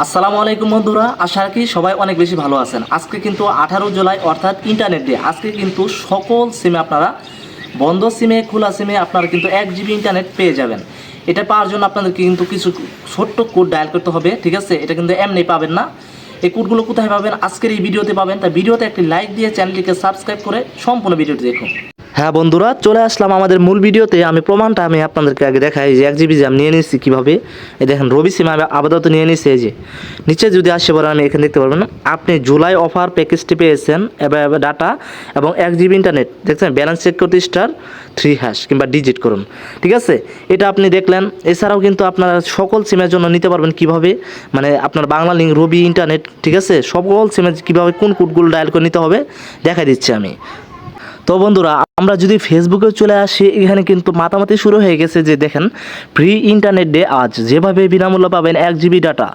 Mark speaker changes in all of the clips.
Speaker 1: আসসালামু আলাইকুম বন্ধুরা, আশা রাখি সবাই অনেক বেশি ভালো আছেন। আজকে কিন্তু আঠারো জুলাই, অর্থাৎ ইন্টারনেট ডে আজকে কিন্তু সকল সিমে আপনারা, বন্ধ সিমে খোলা সিমে আপনারা কিন্তু এক জিবি ইন্টারনেট পেয়ে যাবেন। এটা পাওয়ার জন্য আপনাদেরকে কিন্তু কিছু ছোট্ট কোড ডায়াল করতে হবে, ঠিক আছে? এটা কিন্তু এমনি পাবেন না। এই কোডগুলো কোথায় পাবেন? আজকের এই ভিডিওতে পাবেন। তাই ভিডিওতে একটি লাইক দিয়ে চ্যানেলটিকে সাবস্ক্রাইব করে সম্পূর্ণ ভিডিওটি দেখুন। হ্যাঁ বন্ধুরা, চলে আসলাম আমাদের মূল ভিডিওতে। আমি প্রমাণটা আমি আপনাদেরকে আগে দেখাই যে এক জিবি জ্যাম নিয়ে নিচ্ছি কীভাবে। এই দেখেন, রবি সিম আমি আপাতত নিয়ে নিচ্ছি এই যে। নিচে যদি আসে পরে আমি এখানে দেখতে পারবেন আপনি জুলাই অফার প্যাকেজটি পেয়েছেন, এবার ডাটা এবং এক জিবি ইন্টারনেট। দেখছেন, ব্যালেন্স চেক করতে স্টার থ্রি হ্যাশ কিংবা ডিজিট করুন। ঠিক আছে? এটা আপনি দেখলেন। এছাড়াও কিন্তু আপনারা সকল সিমের জন্য নিতে পারবেন কীভাবে। মানে আপনার বাংলা লিঙ্ক রবি ইন্টারনেট ঠিক আছে? সকল সিমের কীভাবে কোন কোডগুলো ডায়াল করে নিতে হবে দেখা দিচ্ছি আমি। তো বন্ধুরা, আমরা যদি ফেসবুকে চলে আসি, এখানে কিন্তু মাতামাতি শুরু হয়ে গেছে যে দেখেন ফ্রি ইন্টারনেট ডে আজ। যেভাবে বিনামূল্য পাবেন এক জিবি ডাটা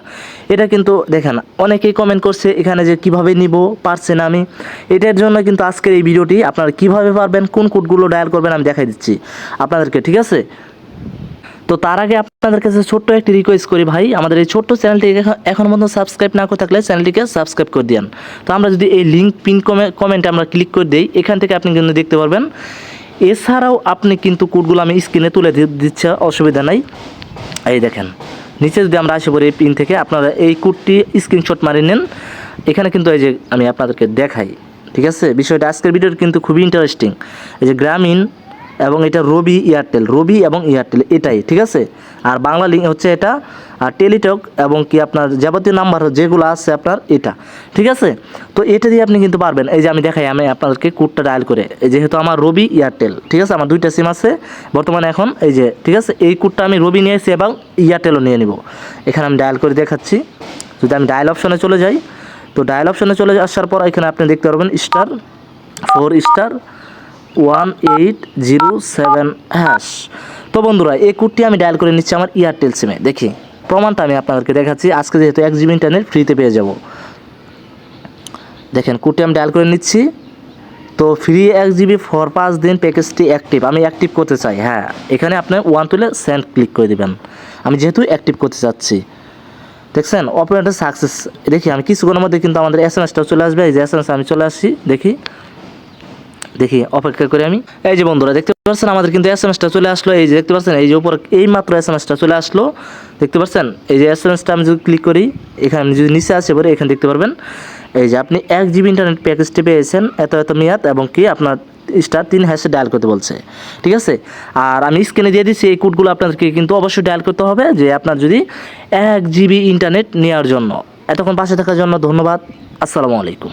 Speaker 1: এটা কিন্তু দেখেন, অনেকেই কমেন্ট করছে এখানে যে কীভাবে নিব, পারছে না আমি। এটার জন্য কিন্তু আজকের এই ভিডিওটি আপনারা কীভাবে পারবেন, কোন কোডগুলো ডায়াল করবেন আমি দেখাই দিচ্ছি আপনাদেরকে, ঠিক আছে? তো তার আগে আপনাদের কাছে ছোট্ট একটি রিকোয়েস্ট করি ভাই, আমাদের এই ছোট্ট চ্যানেলটি এখন পর্যন্ত সাবস্ক্রাইব না করে থাকলে চ্যানেলটিকে সাবস্ক্রাইব করে দিন তো আমরা যদি এই লিঙ্ক পিন কমেন্টে আমরা ক্লিক করে দিই, এখান থেকে আপনি কিন্তু দেখতে পারবেন। এছাড়াও আপনি কিন্তু কোডগুলো আমি স্ক্রিনে তুলে দিচ্ছে, অসুবিধা নাই। এই দেখেন, নিচে যদি আমরা আসি পড়ি এই পিন থেকে, আপনারা এই কোডটি স্ক্রিনশট মারি নেন। এখানে কিন্তু এই যে আমি আপনাদেরকে দেখাই, ঠিক আছে? বিষয়টা আজকের ভিডিওর কিন্তু খুবই ইন্টারেস্টিং এই যে গ্রামীণ এবং এটা রবি এয়ারটেল, রবি এবং এয়ারটেল এটাই, ঠিক আছে? আর বাংলা লিঙ্ক হচ্ছে এটা, আর টেলিটক এবং কি আপনার যাবতীয় নাম্বার যেগুলো আছে আপনার এটা, ঠিক আছে? তো এটা দিয়ে আপনি কিন্তু পারবেন। এই যে আমি দেখাই, আমি আপনাদেরকে কোডটা ডায়াল করে। যেহেতু আমার রবি এয়ারটেল, ঠিক আছে? আমার দুইটা সিম আছে। বর্তমানে এখন এই যে, ঠিক আছে? এই কোডটা আমি রবি নিয়েছি এবং এয়ারটেলও নিয়ে নিব। এখানে আমি ডায়াল করে দেখাচ্ছি। যদি আমি ডায়াল অপশনে চলে যাই, তো ডায়াল অপশনে চলে আসার পর এখানে আপনি দেখতে পারবেন star four star one eight zero seven hash. তো বন্ধুরা, এই কোডটি আমি ডায়াল করে নিচ্ছি আমার এয়ারটেল সিমে দেখি, প্রমাণটা আমি আপনাদেরকে দেখাচ্ছি। আজকে যেহেতু এক জিবি ইন্টারনেট ফ্রিতে পেয়ে যাব। দেখেন কোডটি আমি ডায়াল করে নিচ্ছি। তো ফ্রি এক জিবি ফর পাঁচ দিন প্যাকেজটি অ্যাক্টিভ আমি অ্যাক্টিভ করতে চাই হ্যাঁ। এখানে আপনি ওয়ান তুলে সেন্ড ক্লিক করে দিবেন। আমি যেহেতু অ্যাক্টিভ করতে চাচ্ছি। দেখছেন অপারেটর সাকসেস দেখি, আমি কিছুক্ষণের মধ্যে কিন্তু আমাদের এস এম এসটা চলে আসবে। এই যে এস এম এস আমি চলে আসছি, দেখি। দেখি, অপেক্ষা করে আমি। এই যে বন্ধুরা, দেখতে পাচ্ছেন আমাদের কিন্তু এস এম এসটা চলে আসলো। এই যে দেখতে পাচ্ছেন, এই যে উপর এই মাত্র এস এম এসটা চলে আসলো। দেখতে পাচ্ছেন? এই যে এস এম এসটা আমি যদি ক্লিক করি, এখানে আমি যদি নিচে আসে পরে, এখানে দেখতে পারবেন। এই যে আপনি এক জিবি ইন্টারনেট প্যাকেজটি পেয়েছেন, এত এত মেয়াদ, এবং কি আপনার স্টার তিন হ্যাশে ডায়াল করতে বলছে। ঠিক আছে? আর আমি স্ক্রিনে দিয়ে দিচ্ছি, এই কোডগুলো আপনাদেরকে কিন্তু অবশ্যই ডায়াল করতে হবে, যে আপনার যদি এক জিবি ইন্টারনেট নেওয়ার জন্য। এতক্ষণ পাশে থাকার জন্য ধন্যবাদ। আসসালামু আলাইকুম।